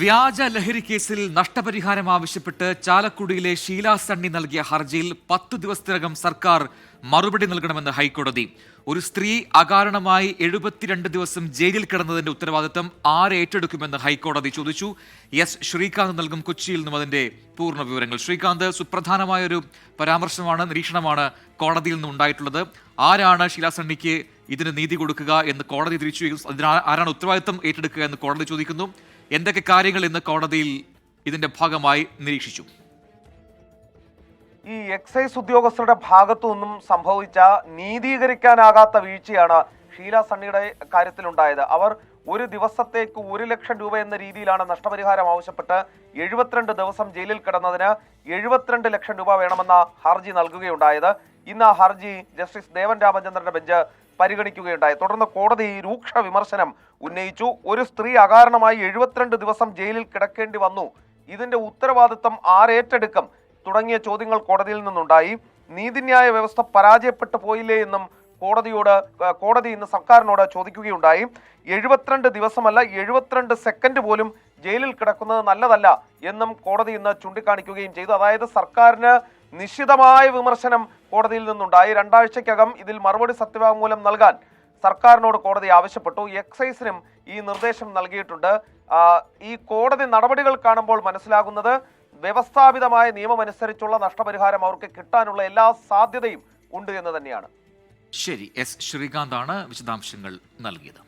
വ്യാജ ലഹരി കേസിൽ നഷ്ടപരിഹാരം ആവശ്യപ്പെട്ട് ചാലക്കുടിയിലെ ഷീല സണ്ണി നൽകിയ ഹർജിയിൽ പത്ത് ദിവസത്തിനകം സർക്കാർ മറുപടി നൽകണമെന്ന് ഹൈക്കോടതി. ഒരു സ്ത്രീ അകാരണമായി എഴുപത്തിരണ്ട് ദിവസം ജയിലിൽ കിടന്നതിന്റെ ഉത്തരവാദിത്തം ആര് ഏറ്റെടുക്കുമെന്ന് ഹൈക്കോടതി ചോദിച്ചു. എസ്. ശ്രീകാന്ത് നൽകും കൊച്ചിയിൽ നിന്നും അതിന്റെ പൂർണ വിവരങ്ങൾ. ശ്രീകാന്ത് സുപ്രധാനമായ ഒരു പരാമർശമാണ് നിരീക്ഷണമാണ് കോടതിയിൽ നിന്ന് ഉണ്ടായിട്ടുള്ളത്. ആരാണ് ഷീല സണ്ണിക്ക് ഇതിന് നീതി കൊടുക്കുക എന്ന് കോടതി തിരിച്ചു അതിന് ആരാണ് ഉത്തരവാദിത്തം ഏറ്റെടുക്കുക എന്ന് കോടതി ചോദിക്കുന്നു. എന്തൊക്കെ കാര്യങ്ങൾ ഇന്ന് കോടതിയിൽ ഇതിന്റെ ഭാഗമായി നിരീക്ഷിച്ചു? ഈ എക്സൈസ് ഉദ്യോഗസ്ഥരുടെ ഭാഗത്തു നിന്നും സംഭവിച്ച നീതീകരിക്കാനാകാത്ത വീഴ്ചയാണ് ഷീല സണ്ണിയുടെ കാര്യത്തിലുണ്ടായത്. അവർ ഒരു ദിവസത്തേക്ക് ഒരു ലക്ഷം രൂപ എന്ന രീതിയിലാണ് നഷ്ടപരിഹാരം ആവശ്യപ്പെട്ട് എഴുപത്തിരണ്ട് ദിവസം ജയിലിൽ കിടന്നതിന് എഴുപത്തിരണ്ട് ലക്ഷം രൂപ വേണമെന്ന ഹർജി നൽകുകയുണ്ടായത്. ഇന്ന് ആ ഹർജി ജസ്റ്റിസ് ദേവൻ രാമചന്ദ്രന്റെ ബെഞ്ച് പരിഗണിക്കുകയുണ്ടായി. തുടർന്ന് കോടതി രൂക്ഷ വിമർശനം ഉന്നയിച്ചു. ഒരു സ്ത്രീ അകാരണമായി എഴുപത്തിരണ്ട് ദിവസം ജയിലിൽ കിടക്കേണ്ടി വന്നു. ഇതിന്റെ ഉത്തരവാദിത്തം ആരേറ്റെടുക്കും തുടങ്ങിയ ചോദ്യങ്ങൾ കോടതിയിൽ നിന്നുണ്ടായി. നീതിന്യായ വ്യവസ്ഥ പരാജയപ്പെട്ടു പോയില്ലേ എന്നും കോടതിയോട് കോടതി ഇന്ന് സർക്കാരിനോട് ചോദിക്കുകയുണ്ടായി. എഴുപത്തിരണ്ട് ദിവസമല്ല എഴുപത്തിരണ്ട് സെക്കൻഡ് പോലും ജയിലിൽ കിടക്കുന്നത് നല്ലതല്ല എന്നും കോടതി ഇന്ന് ചൂണ്ടിക്കാണിക്കുകയും ചെയ്തു. അതായത് സർക്കാരിന് നിശിതമായ വിമർശനം കോടതിയിൽ നിന്നുണ്ടായി. രണ്ടാഴ്ചക്കകം ഇതിൽ മറുപടി സത്യവാങ്മൂലം നൽകാൻ സർക്കാരിനോട് കോടതി ആവശ്യപ്പെട്ടു. എക്സൈസിനും ഈ നിർദ്ദേശം നൽകിയിട്ടുണ്ട്. ഈ കോടതി നടപടികൾ കാണുമ്പോൾ മനസ്സിലാകുന്നത് വ്യവസ്ഥാപിതമായ നിയമമനുസരിച്ചുള്ള നഷ്ടപരിഹാരം അവർക്ക് കിട്ടാനുള്ള എല്ലാ സാധ്യതയും ഉണ്ട് എന്ന് തന്നെയാണ്. ശരി എസ് ശ്രീകാന്താണ് വിശദാംശങ്ങൾ നൽകിയത്.